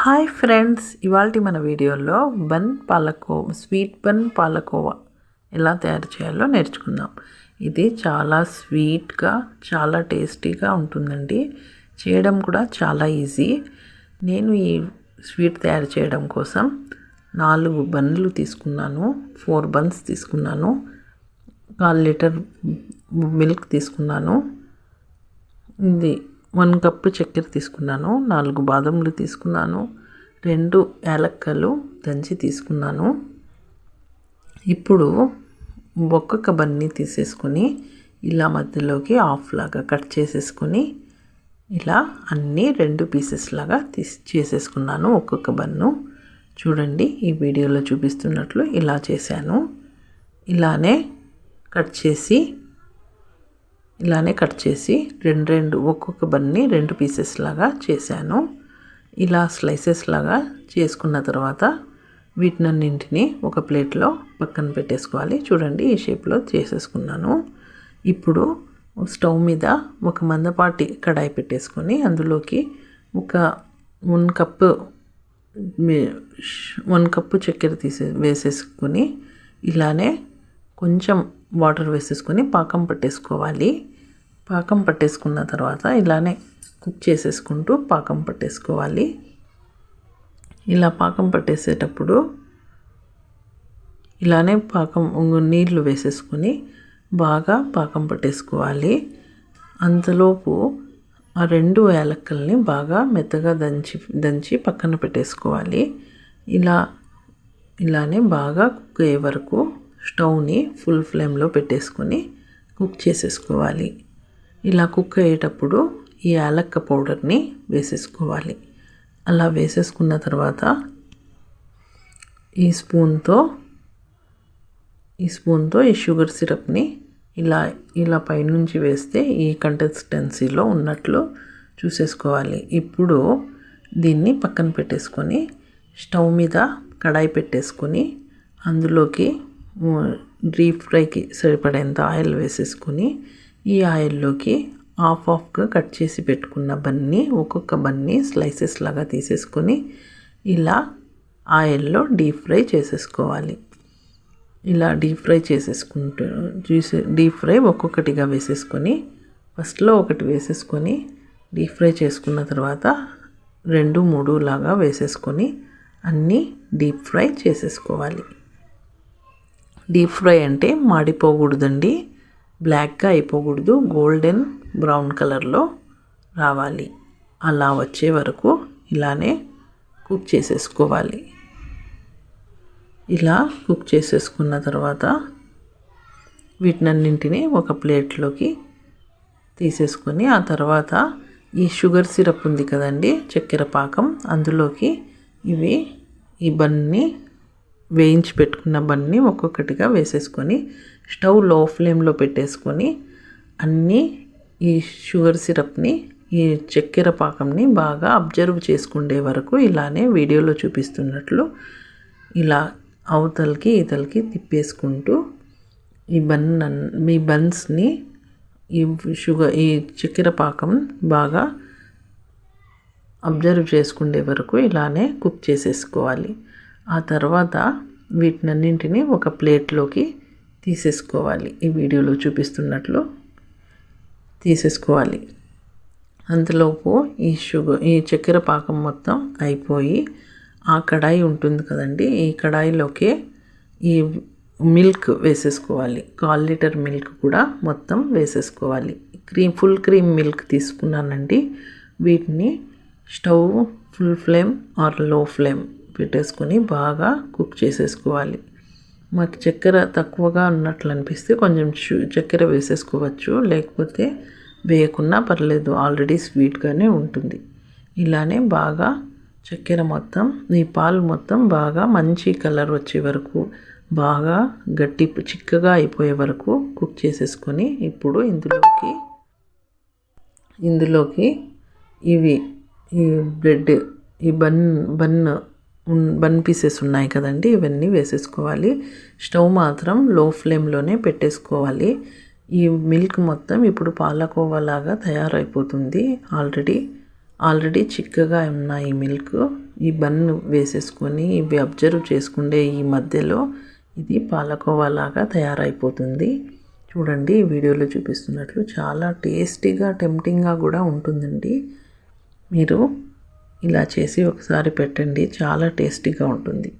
Hi friends ఇవాళ మన వీడియోలో bun palkova sweet bun palkova ఎలా తయారు చేయాలో నేర్చుకుందాం. ఇది చాలా స్వీట్గా చాలా టేస్టీగా ఉంటుందండి. చేయడం కూడా చాలా ఈజీ. నేను ఈ స్వీట్ తయారు చేయడం కోసం నాలుగు బన్లు తీసుకున్నాను ఫోర్ బన్స్ తీసుకున్నాను కాల్ లీటర్ మిల్క్ తీసుకున్నాను. ఇది వన్ కప్పు చక్కెర తీసుకున్నాను నాలుగు బాదంలు తీసుకున్నాను రెండు యాలక్కలు దంచి తీసుకున్నాను. ఇప్పుడు ఒక్కొక్క బన్ని తీసేసుకొని ఇలా మధ్యలోకి ఆఫ్ లాగా కట్ చేసేసుకొని ఇలా అన్నీ రెండు పీసెస్ లాగా తీసి చేసేసుకున్నాను ఒక్కొక్క బన్ను చూడండి ఈ వీడియోలో చూపిస్తున్నట్లు ఇలా చేశాను. ఇలానే కట్ చేసి ఇలానే కట్ చేసి రెండు రెండు ఒక్కొక్క బన్ని రెండు పీసెస్ లాగా చేశాను. ఇలా స్లైసెస్ లాగా చేసుకున్న తర్వాత వీటినన్నింటినీ ఒక ప్లేట్లో పక్కన పెట్టేసుకోవాలి. చూడండి ఈ షేప్లో చేసేసుకున్నాను. ఇప్పుడు స్టవ్ మీద ఒక మందపాటి కడాయి పెట్టేసుకొని అందులోకి ఒక వన్ కప్పు వన్ కప్పు చక్కెర తీసే వేసేసుకొని ఇలానే కొంచెం వాటర్ వేసేసుకొని పాకం పట్టేసుకోవాలి. పాకం పట్టేసుకున్న తర్వాత ఇలానే కుక్ చేసేసుకుంటూ పాకం పట్టేసుకోవాలి. ఇలా పాకం పట్టేసేటప్పుడు ఇలానే పాకం నీళ్ళు వేసేసుకొని బాగా పాకం పట్టేసుకోవాలి. అంతలోపు ఆ రెండు యాలక్కల్ని బాగా మెత్తగా దంచి దంచి పక్కన పెట్టేసుకోవాలి. ఇలా ఇలానే బాగా కుక్ అయ్యే వరకు స్టవ్ని ఫుల్ ఫ్లేమ్లో పెట్టేసుకొని కుక్ చేసేసుకోవాలి. ఇలా కుక్ అయ్యేటప్పుడు ఈ యాలక్క పౌడర్ని వేసేసుకోవాలి. అలా వేసేసుకున్న తర్వాత ఈ స్పూన్తో ఈ స్పూన్తో ఈ షుగర్ సిరప్ని ఇలా ఇలా పైనుంచి వేస్తే ఈ కన్సిస్టెన్సీలో ఉన్నట్లు చూసేసుకోవాలి. ఇప్పుడు దీన్ని పక్కన పెట్టేసుకొని స్టవ్ మీద కడాయి పెట్టేసుకొని అందులోకి డీప్ ఫ్రైకి సరిపడేంత ఆయిల్ వేసేసుకొని ఈ ఆయిల్లోకి హాఫ్ హాఫ్గా కట్ చేసి పెట్టుకున్న బన్ని ఒక్కొక్క బన్ని స్లైసెస్ లాగా తీసేసుకొని ఇలా ఆయిల్లో డీప్ ఫ్రై చేసేసుకోవాలి. ఇలా డీప్ ఫ్రై చేసేసుకుంటూ చూసే డీప్ ఫ్రై ఒక్కొక్కటిగా వేసేసుకొని ఫస్ట్లో ఒకటి వేసేసుకొని డీప్ ఫ్రై చేసుకున్న తర్వాత రెండు మూడు లాగా వేసేసుకొని అన్నీ డీప్ ఫ్రై చేసేసుకోవాలి. డీప్ ఫ్రై అంటే మాడిపోకూడదండి. బ్లాక్గా అయిపోకూడదు. గోల్డెన్ బ్రౌన్ కలర్లో రావాలి. అలా వచ్చే వరకు ఇలానే కుక్ చేసేసుకోవాలి. ఇలా కుక్ చేసేసుకున్న తర్వాత వీటినన్నింటినీ ఒక ప్లేట్లోకి తీసేసుకొని ఆ తర్వాత ఈ షుగర్ సిరప్ ఉంది కదండి చక్కెర పాకం అందులోకి ఇవి ఈ బన్ని వేయించి పెట్టుకున్న బన్ని ఒక్కొక్కటిగా వేసేసుకొని స్టవ్లో ఫ్లేమ్లో పెట్టేసుకొని అన్నీ ఈ షుగర్ సిరప్ని ఈ చక్కెర పాకంని బాగా అబ్జర్వ్ చేసుకుండే వరకు ఇలానే వీడియోలో చూపిస్తున్నట్లు ఇలా అవతలకి ఇతలకి తిప్పేసుకుంటూ ఈ బన్ మీ బన్స్ని ఈ షుగర్ ఈ చక్కెర పాకం బాగా అబ్జర్వ్ చేసుకునే వరకు ఇలానే కుక్ చేసేసుకోవాలి. ఆ తర్వాత వీటినన్నింటినీ ఒక ప్లేట్లోకి తీసేసుకోవాలి. ఈ వీడియోలో చూపిస్తున్నట్లు తీసేసుకోవాలి. అంతలోపు ఈ షుగర్ ఈ చక్కెర పాకం మొత్తం అయిపోయి ఆ కడాయి ఉంటుంది కదండి ఈ కడాయిలోకి ఈ మిల్క్ వేసేసుకోవాలి. కాల్ లీటర్ మిల్క్ కూడా మొత్తం వేసేసుకోవాలి. క్రీమ్ ఫుల్ క్రీమ్ మిల్క్ తీసుకున్నానండి. వీటిని స్టవ్ ఫుల్ ఫ్లేమ్ ఆర్లో ఫ్లేమ్ పెట్టేసుకొని బాగా కుక్ చేసేసుకోవాలి. మాకు చక్కెర తక్కువగా ఉన్నట్లు అనిపిస్తే కొంచెం చక్కెర వేసేసుకోవచ్చు. లేకపోతే వేయకున్నా పర్లేదు ఆల్రెడీ స్వీట్గానే ఉంటుంది. ఇలానే బాగా చక్కెర మొత్తం ఈ పాలు మొత్తం బాగా మంచి కలర్ వచ్చే వరకు బాగా గట్టి చిక్కగా అయిపోయే వరకు కుక్ చేసేసుకొని ఇప్పుడు ఇందులోకి ఇందులోకి ఇవి ఈ బ్రెడ్ ఈ బన్ బన్ బన్ పీసెస్ ఉన్నాయి కదండి ఇవన్నీ వేసేసుకోవాలి. స్టవ్ మాత్రం లో ఫ్లేమ్లోనే పెట్టేసుకోవాలి. ఈ మిల్క్ మొత్తం ఇప్పుడు పాలకోవాలాగా తయారైపోతుంది. ఆల్రెడీ ఆల్రెడీ చిక్కగా ఉన్నాయి మిల్క్ ఈ బన్ వేసేసుకొని ఇవి అబ్జర్వ్ చేసుకుండే ఈ మధ్యలో ఇది పాలకోవాలాగా తయారైపోతుంది. చూడండి ఈ వీడియోలో చూపిస్తున్నట్లు చాలా టేస్టీగా టెంప్టింగ్గా కూడా ఉంటుందండి. మీరు ఇలా చేసి ఒకసారి పెట్టండి. చాలా టేస్టీగా ఉంటుంది.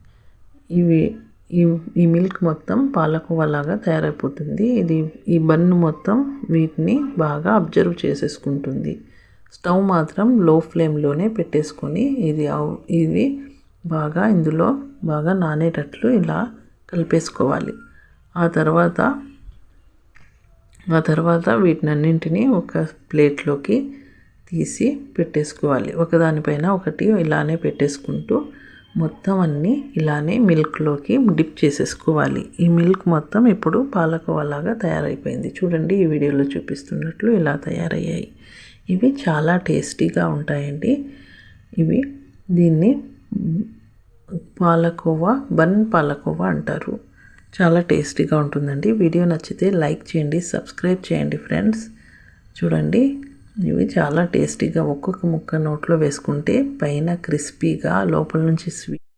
ఇవి ఈ ఈ మిల్క్ మొత్తం పాలకోవాలాగా తయారైపోతుంది. ఇది ఈ బన్ను మొత్తం వీటిని బాగా అబ్జర్వ్ చేసేసుకుంటుంది. స్టవ్ మాత్రం లో ఫ్లేమ్లోనే పెట్టేసుకొని ఇది అవ్- ఇది బాగా ఇందులో బాగా నానేటట్లు ఇలా కలిపేసుకోవాలి. ఆ తర్వాత ఆ తర్వాత వీటినన్నింటినీ ఒక ప్లేట్లోకి తీసి పెట్టేసుకోవాలి. ఒకదానిపైన ఒకటి ఇలానే పెట్టేసుకుంటూ మొత్తం అన్నీ ఇలానే మిల్క్లోకి డిప్ చేసేసుకోవాలి. ఈ మిల్క్ మొత్తం ఇప్పుడు పాలకోవాలాగా తయారైపోయింది. చూడండి ఈ వీడియోలో చూపిస్తున్నట్లు ఇలా తయారయ్యాయి. ఇవి చాలా టేస్టీగా ఉంటాయండి. ఇవి దీన్ని పాలకోవా బన్ పాలకోవా అంటారు. చాలా టేస్టీగా ఉంటుందండి. వీడియో నచ్చితే లైక్ చేయండి సబ్స్క్రైబ్ చేయండి ఫ్రెండ్స్. చూడండి ఇవి చాలా టేస్టీగా ఒక్కొక్క ముక్క నోట్లో వేసుకుంటే పైన క్రిస్పీగా లోపల నుంచి స్వీట్